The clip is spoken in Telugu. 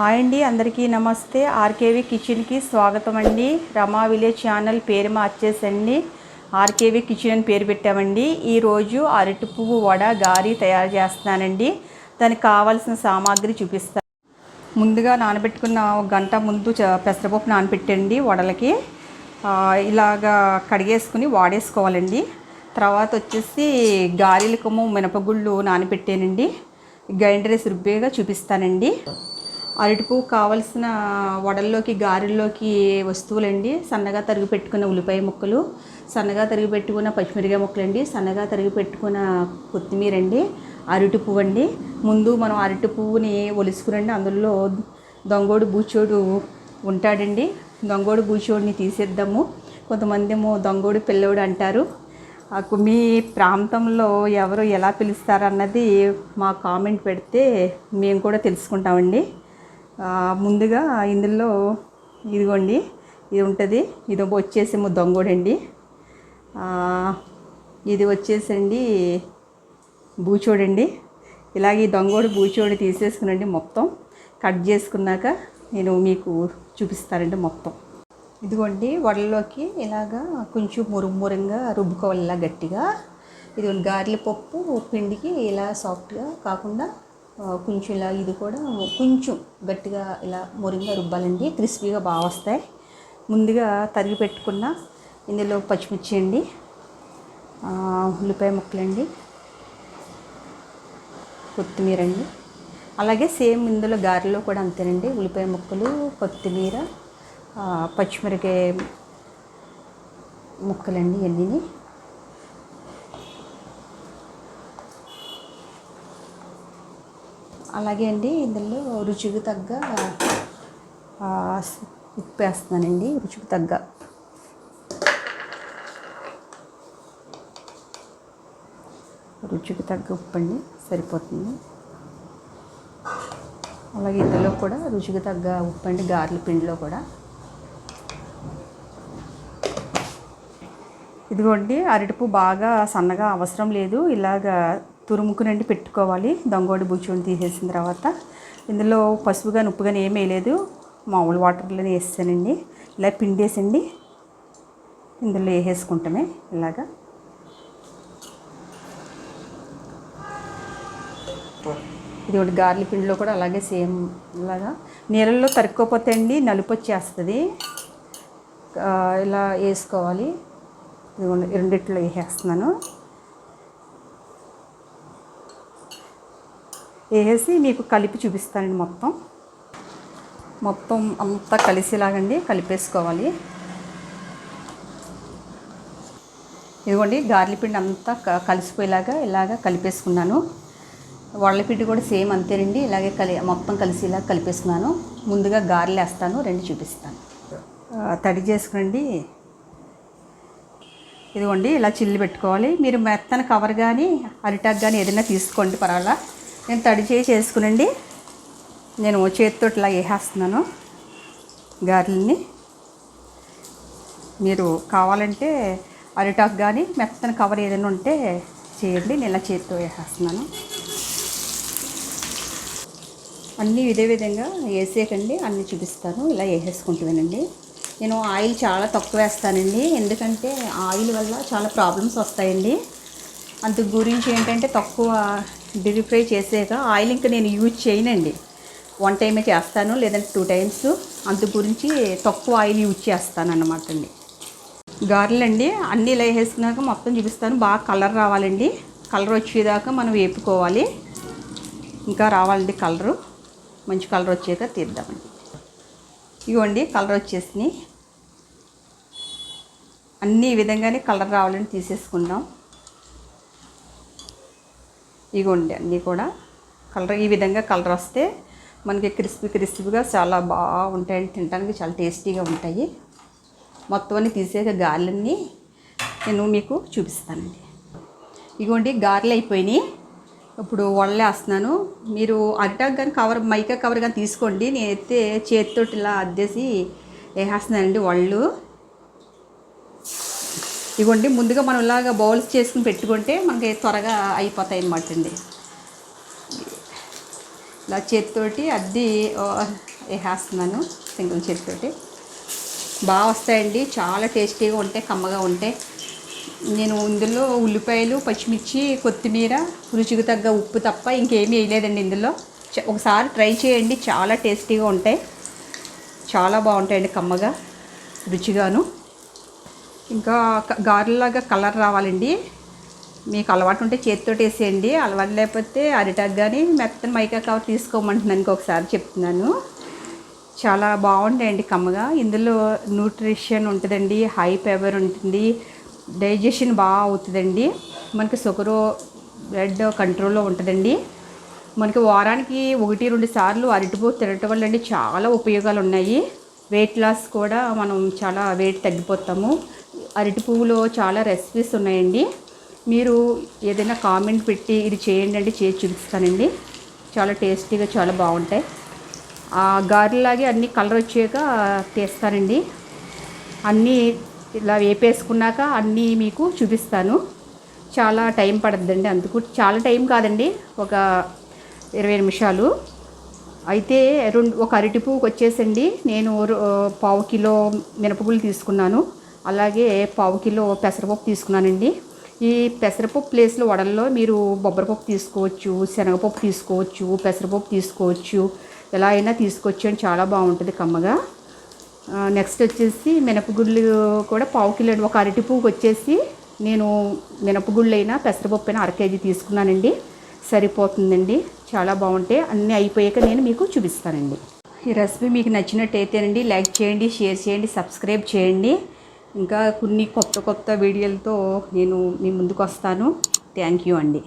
హాయ్ అండి అందరికీ నమస్తే. ఆర్కేవి కిచెన్కి స్వాగతం అండి. రమా విలేజ్ ఛానల్ పేరు మార్చేసండి. ఆర్కేవి కిచెన్ అని పేరు పెట్టామండి. ఈరోజు అరటి పువ్వు వడ గారి తయారు చేస్తున్నానండి. దానికి కావాల్సిన సామాగ్రి చూపిస్తాను ముందుగా నానబెట్టుకున్న ఒక గంట ముందు పెసరపప్పు నానబెట్టండి వడలకి. ఇలాగా కడిగేసుకుని వాడేసుకోవాలండి. తర్వాత వచ్చేసి గారెలకము మినపగుళ్ళు నానబెట్టానండి. గ్రైండర్ రుబ్బేగా చూపిస్తానండి. అరటిపువ్వు కావలసిన వడల్లోకి గారెల్లోకి వస్తువులండి. సన్నగా తరిగి పెట్టుకున్న ఉల్లిపాయ ముక్కలు సన్నగా తరిగి పెట్టుకున్న పచ్చిమిరకాయ ముక్కలండి. సన్నగా తరిగి పెట్టుకున్న కొత్తిమీర అండి అరటి పువ్వు అండి ముందు మనం అరటి పువ్వుని ఒలుసుకురండి. అందులో దొంగోడు బూచోడు ఉంటాడండి. దొంగోడు బూచోడిని తీసేద్దాము. కొంతమంది ఏమో దొంగోడు పిల్లోడు అంటారు. మీ ప్రాంతంలో ఎవరు ఎలా పిలుస్తారన్నది మా కామెంట్ పెడితే మేము కూడా తెలుసుకుంటామండి. ముందుగా ఇందులో ఇదిగోండి ఇది ఉంటుంది. ఇది వచ్చేసేమో దొంగోడండి. ఇది వచ్చేసండి బూచోడండి. ఇలాగే ఈ దొంగోడు బూచోడు తీసేసుకునండి మొత్తం. కట్ చేసుకున్నాక నేను మీకు చూపిస్తానండి మొత్తం. ఇదిగోండి వడల్లోకి ఇలాగా కొంచెం మురుమురంగా రుబ్బుకోవాలి ఇలా గట్టిగా. ఇది గారెల పప్పు పిండికి ఇలా సాఫ్ట్గా కాకుండా కొంచెం ఇలా ఇది కూడా కొంచెం గట్టిగా ఇలా మురింగా రుబ్బాలండి. క్రిస్పీగా బాగా వస్తాయి. ముందుగా తరిగి పెట్టుకున్న ఇందులో పచ్చిమిర్చి అండి ఉల్లిపాయ ముక్కలండి కొత్తిమీర అండి. అలాగే సేమ్ ఇందులో గారెలో కూడా అంతేనండి. ఉల్లిపాయ ముక్కలు కొత్తిమీర పచ్చిమిరకాయ ముక్కలండి ఇవన్నీ అలాగే అండి ఇందులో రుచికి తగ్గ ఉప్పు వేస్తున్నానండి రుచికి తగ్గ. రుచికి తగ్గ ఉప్పు అండి సరిపోతుంది. అలాగే ఇందులో కూడా రుచికి తగ్గ ఉప్పు అండి గార్ల పిండిలో కూడా. ఇదిగోండి అరటిపు బాగా సన్నగా అవసరం లేదు ఇలాగా తురుముకునండి పెట్టుకోవాలి. దొంగోడి బుచ్చుని తీసేసిన తర్వాత ఇందులో పసుపు కానీ ఉప్పు కానీ ఏమీ వేయలేదు. మామూలు వాటర్లోనే వేస్తానండి. ఇలా పిండేసండి. ఇందులో వేసేసుకుంటామే ఇలాగా. ఇది ఒకటి గార్లి పిండిలో కూడా అలాగే సేమ్ ఇలాగా నీళ్ళల్లో తరుక్కోపోతే అండి నలుపు వచ్చేస్తుంది. ఇలా వేసుకోవాలి. రెండిట్లో వేసేస్తున్నాను. వేసి మీకు కలిపి చూపిస్తానండి మొత్తం. మొత్తం అంతా కలిసేలాగండి కలిపేసుకోవాలి. ఇదిగోండి గార్లి పిండి అంతా క- కలిసిపోయేలాగా ఇలాగా కలిపేసుకున్నాను. వడలపిండి కూడా సేమ్ అంతేనండి ఇలాగే కలి మొత్తం కలిసేలాగా కలిపేసుకున్నాను. ముందుగా గారెలు వేస్తాను రెండు చూపిస్తాను. తడి చేసుకునండి ఇదిగోండి ఇలా చిల్లి పెట్టుకోవాలి. మీరు మెత్తన కవర్ కానీ అరిటాక్ కానీ ఏదైనా తీసుకోండి పర్వాలా. నేను తడి చేయి చేసుకునండి. నేను చేతితో ఇలా వేసేస్తున్నాను గారెల్ని. మీరు కావాలంటే అరిటాక్ కానీ మెత్తన కవర్ ఏదైనా ఉంటే చేయండి. నేను ఇలా చేతితో వేసేస్తున్నాను. అన్నీ ఇదే విధంగా వేసేయకండి. అన్నీ చూపిస్తాను. ఇలా వేసేసుకుంటున్నానండి నేను ఆయిల్ చాలా తక్కువ వేస్తానండి. ఎందుకంటే ఆయిల్ వల్ల చాలా ప్రాబ్లమ్స్ వస్తాయండి. అందు గురించి ఏంటంటే తక్కువ డీప్ ఫ్రై చేసాక ఆయిల్ ఇంకా నేను యూజ్ చేయనండి. వన్ టైమే చేస్తాను లేదంటే టూ టైమ్స్ అందు గురించి తక్కువ ఆయిల్ యూజ్ చేస్తాను అన్నమాట అండి. గారెలు అండి అన్నీ ఇలా వేసుకున్నాక మొత్తం చూపిస్తాను. బాగా కలర్ రావాలండి. కలర్ వచ్చేదాకా మనం వేపుకోవాలి. ఇంకా రావాలండి కలరు. మంచి కలర్ వచ్చాక తీద్దామండి. ఇవ్వండి కలర్ వచ్చేసినాయి. అన్ని విధంగానే కలర్ రావాలని తీసేసుకుందాం. ఇగోండి అన్నీ కూడా. కలర్ ఈ విధంగా కలర్ వస్తే మనకి క్రిస్పీ క్రిస్పీగా చాలా బాగా ఉంటాయండి తినడానికి చాలా టేస్టీగా ఉంటాయి. మొత్తం అన్ని తీసేక గారెలన్నీ నేను మీకు చూపిస్తానండి. ఇగోండి గారెలు అయిపోయినాయి. ఇప్పుడు వడలేస్తున్నాను. మీరు అరిటాక్ కానీ కవర్ మైకా కవర్ కానీ తీసుకోండి. నేనైతే చేతితో ఇలా అద్దేసి వేసేస్తున్నానండి వాళ్ళు ఇవ్వండి ముందుగా మనం ఇలాగ బౌల్స్ చేసుకుని పెట్టుకుంటే మనకి త్వరగా అయిపోతాయి అనమాట అండి. ఇలా చేతితోటి అద్ది వేస్తున్నాను వేసేస్తున్నాను సింగిల్ చేతితోటి. బాగా వస్తాయండి చాలా టేస్టీగా ఉంటాయి కమ్మగా ఉంటాయి. నేను ఇందులో ఉల్లిపాయలు పచ్చిమిర్చి కొత్తిమీర రుచికి తగ్గ ఉప్పు తప్ప ఇంకేమీ వేయలేదండి ఇందులో. ఒకసారి ట్రై చేయండి చాలా టేస్టీగా ఉంటాయి. చాలా బాగుంటాయండి కమ్మగా రుచిగాను. ఇంకా గారెలాగా కలర్ రావాలండి. మీకు అలవాటు ఉంటే చేతితో వేసేయండి. అలవాటు లేకపోతే అరిటాక్ కానీ మెత్తని మైకా కవర్ తీసుకోమంటున్నాను ఇంకొకసారి చెప్తున్నాను. చాలా బాగుంటాయండి కమ్మగా. ఇందులో న్యూట్రిషన్ ఉంటుందండి హై ఫైబర్ ఉంటుంది డైజెషన్ బాగా అవుతుందండి. మనకి షుగరు బ్లడ్ కంట్రోల్లో ఉంటుందండి. మనకి వారానికి ఒకటి రెండు సార్లు అరటిపో తినటం వల్ల అండి చాలా ఉపయోగాలు ఉన్నాయి. వెయిట్ లాస్ కూడా మనం చాలా వెయిట్ తగ్గిపోతాము. అరటి పువ్వులో చాలా రెసిపీస్ ఉన్నాయండి. మీరు ఏదైనా కామెంట్ పెట్టి ఇది చేయండి అంటే చేసి చూపిస్తానండి. చాలా టేస్టీగా చాలా బాగుంటాయి. ఆ గారెలాగే అన్నీ కలర్ వచ్చాక తీస్తానండి. అన్నీ ఇలా వేపేసుకున్నాక అన్నీ మీకు చూపిస్తాను. చాలా టైం పడద్దండి అందుకు. చాలా టైం కాదండి. ఒక ఇరవై నిమిషాలు. అయితే రెండు ఒక అరటి పువ్వుకి వచ్చేసండి. నేను రో- పావు కిలో మినపగుళ్ళు తీసుకున్నాను. అలాగే పావు కిలో పెసరపప్పు తీసుకున్నానండి. ఈ పెసరపప్పు ప్లేస్లో వడల్లో మీరు బొబ్బరపప్పు తీసుకోవచ్చు శనగపప్పు తీసుకోవచ్చు పెసరపప్పు తీసుకోవచ్చు ఎలా అయినా తీసుకోవచ్చు అని చాలా బాగుంటుంది కమ్మగా. నెక్స్ట్ వచ్చేసి మినపగుళ్ళు కూడా పావు కిలో ఒక అరటి పువ్వుకి వచ్చేసి నేను మినపగుళ్ళు అయినా పెసరపప్పు అయినా అర కేజీ తీసుకున్నానండి. సరిపోతుందండి. చాలా బాగుంటాయి అన్నీ అయిపోయాక నేను మీకు చూపిస్తానండి. ఈ రెసిపీ మీకు నచ్చినట్టయితేనండి లైక్ చేయండి షేర్ చేయండి సబ్స్క్రైబ్ చేయండి. ఇంకా కొన్ని కొత్త కొత్త వీడియోలతో నేను మీ ముందుకు వస్తాను. థ్యాంక్ యూ అండి.